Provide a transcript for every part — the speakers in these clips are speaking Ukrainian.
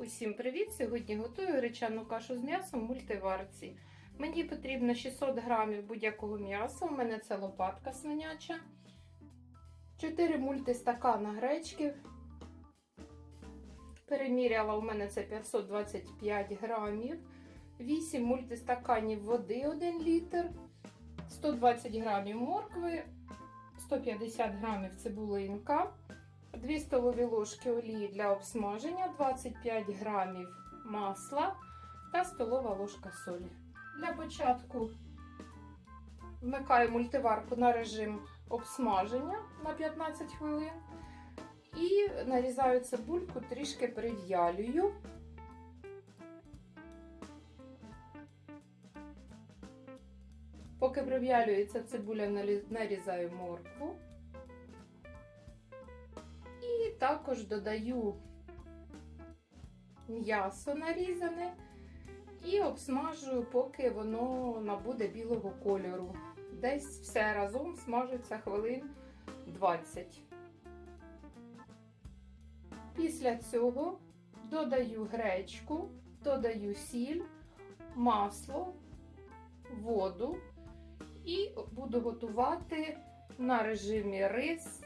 Усім привіт! Сьогодні готую гречану кашу з м'ясом в мультиварці. Мені потрібно 600 грамів будь-якого м'яса. У мене це лопатка свиняча, 4 мультистакана гречки. Переміряла у мене це 525 грамів, 8 мультистаканів води 1 літр, 120 грамів моркви, 150 грамів цибулинка. 2 столові ложки олії для обсмаження, 25 грамів масла та столова ложка солі. Для початку вмикаю мультиварку на режим обсмаження на 15 хвилин і нарізаю цибульку, трішки прив'ялюю. Поки прив'ялюється цибуля, нарізаю моркву. Також додаю м'ясо нарізане і обсмажую, поки воно набуде білого кольору. Десь все разом смажиться хвилин 20. Після цього додаю гречку, додаю сіль, масло, воду і буду готувати на режимі рис.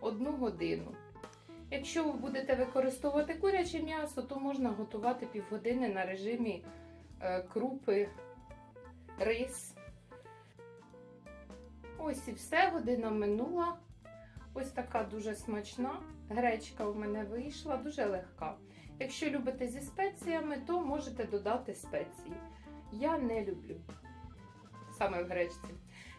Одну годину. Якщо ви будете використовувати куряче м'ясо, то можна готувати півгодини на режимі е, крупи, рис. Ось і все, година минула. Ось така дуже смачна. Гречка у мене вийшла, дуже легка. Якщо любите зі спеціями, то можете додати спеції. Я не люблю саме в гречці.